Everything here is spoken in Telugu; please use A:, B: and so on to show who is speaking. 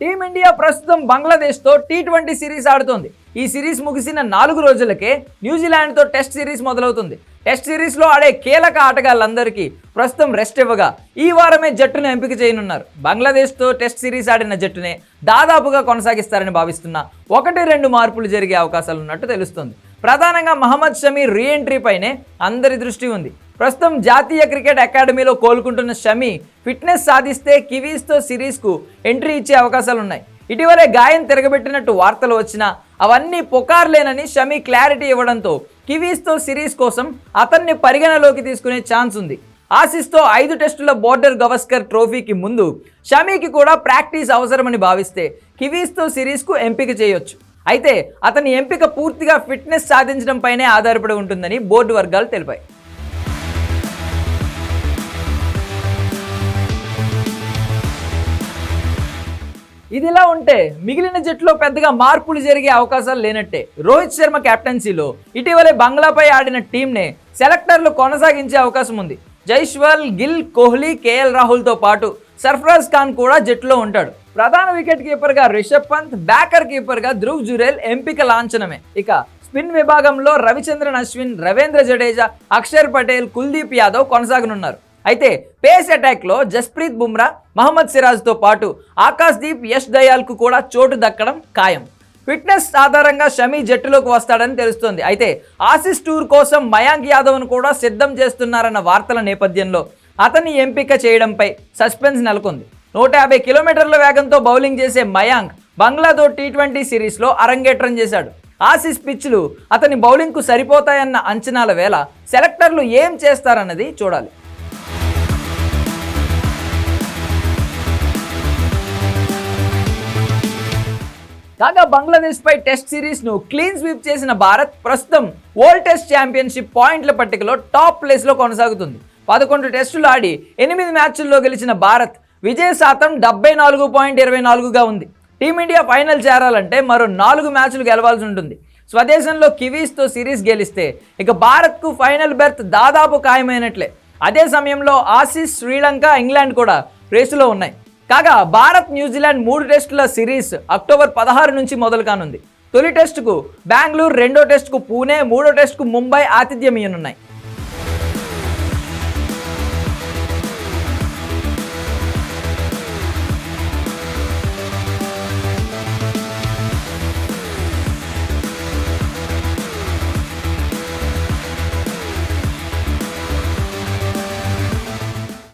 A: టీమిండియా ప్రస్తుతం బంగ్లాదేశ్తో టీ ట్వంటీ సిరీస్ ఆడుతోంది. ఈ సిరీస్ ముగిసిన నాలుగు రోజులకే న్యూజిలాండ్తో టెస్ట్ సిరీస్ మొదలవుతుంది. టెస్ట్ సిరీస్లో ఆడే కీలక ఆటగాళ్ళందరికీ ప్రస్తుతం రెస్ట్ ఇవ్వగా ఈ వారమే జట్టును ఎంపిక చేయనున్నారు. బంగ్లాదేశ్తో టెస్ట్ సిరీస్ ఆడిన జట్టునే దాదాపుగా కొనసాగిస్తారని భావిస్తున్న ఒకటి రెండు మార్పులు జరిగే అవకాశాలు ఉన్నట్టు తెలుస్తుంది. ప్రధానంగా మహమ్మద్ షమీ రీఎంట్రీపైనే అందరి దృష్టి ఉంది. ప్రస్తుతం జాతీయ క్రికెట్ అకాడమీలో కోలుకుంటున్న షమి ఫిట్నెస్ సాధిస్తే కివీస్తో సిరీస్కు ఎంట్రీ ఇచ్చే అవకాశాలు ఉన్నాయి ఇటీవలే గాయం తిరగబెట్టినట్టు వార్తలు వచ్చినా అవన్నీ పుకార్లేనని షమి క్లారిటీ ఇవ్వడంతో కివీస్తో సిరీస్ కోసం అతన్ని పరిగణలోకి తీసుకునే ఛాన్స్ ఉంది. ఆసిస్తో ఐదు టెస్టుల బోర్డర్ గవస్కర్ ట్రోఫీకి ముందు షమీకి కూడా ప్రాక్టీస్ అవసరమని భావిస్తే కివీస్తో సిరీస్కు ఎంపిక చేయొచ్చు. అయితే అతని ఎంపిక పూర్తిగా ఫిట్నెస్ సాధించడంపైనే ఆధారపడి ఉంటుందని బోర్డు వర్గాలు తెలిపాయి. ఇదిలా ఉంటే మిగిలిన జట్టులో పెద్దగా మార్పులు జరిగే అవకాశాలు లేనట్టే. రోహిత్ శర్మ కెప్టెన్సీలో ఇటీవలే బంగ్లాపై ఆడిన టీంనే సెలెక్టర్లు కొనసాగించే అవకాశం ఉంది. జైష్వాల్ గిల్ కోహ్లీ కేఎల్ రాహుల్తో పాటు సర్ఫరాజ్ ఖాన్ కూడా జట్టులో ఉంటాడు. ప్రధాన వికెట్ కీపర్గా రిషబ్ పంత్ బ్యాకర్ కీపర్గా ధ్రువ్ జురేల్ ఎంపిక లాంఛనమే. ఇక స్పిన్ విభాగంలో రవిచంద్రన్ అశ్విన్ రవీంద్ర జడేజా అక్షర్ పటేల్ కుల్దీప్ యాదవ్ కొనసాగనున్నారు. అయితే పేస్ అటాక్లో జస్ప్రీత్ బుమ్రా మహమ్మద్ సిరాజ్తో పాటు ఆకాశ్దీప్ యష్ దయాల్కు కూడా చోటు దక్కడం ఖాయం. ఫిట్నెస్ ఆధారంగా షమీ జట్టులోకి వస్తాడని తెలుస్తోంది. అయితే ఆసిస్ టూర్ కోసం మయాంక్ యాదవ్ను కూడా సిద్ధం చేస్తున్నారన్న వార్తల నేపథ్యంలో అతన్ని ఎంపిక చేయడంపై సస్పెన్స్ నెలకొంది. నూట యాభై కిలోమీటర్ల వేగంతో బౌలింగ్ చేసే మయాంక్ బంగ్లాతో టీ ట్వంటీ సిరీస్లో అరంగేట్రం చేశాడు. ఆసిస్ పిచ్లు అతని బౌలింగ్కు సరిపోతాయన్న అంచనాల వేళ సెలెక్టర్లు ఏం చేస్తారన్నది చూడాలి. కాగా బంగ్లాదేశ్పై టెస్ట్ సిరీస్ను క్లీన్ స్వీప్ చేసిన భారత్ ప్రస్తుతం వరల్డ్ టెస్ట్ ఛాంపియన్షిప్ పాయింట్ల పట్టికలో టాప్ ప్లేస్లో కొనసాగుతుంది. పదకొండు టెస్టులు ఆడి ఎనిమిది మ్యాచ్ల్లో గెలిచిన భారత్ విజయ శాతం డెబ్బై నాలుగు పాయింట్ ఇరవై నాలుగుగా ఉంది. టీమిండియా ఫైనల్ చేరాలంటే మరో నాలుగు మ్యాచ్లు గెలవాల్సి ఉంటుంది. స్వదేశంలో కివీస్తో సిరీస్ గెలిస్తే ఇక భారత్కు ఫైనల్ బెర్త్ దాదాపు ఖాయమైనట్లే. అదే సమయంలో ఆసీస్ శ్రీలంక ఇంగ్లాండ్ కూడా రేసులో ఉన్నాయి. కాగా భారత్ న్యూజిలాండ్ మూడు టెస్టుల సిరీస్ అక్టోబర్ పదహారు నుంచి మొదలు కానుంది. తొలి టెస్టుకు బెంగళూరు రెండో టెస్టుకు పూణే మూడో టెస్టుకు ముంబై ఆతిథ్యం ఇయ్యనున్నాయి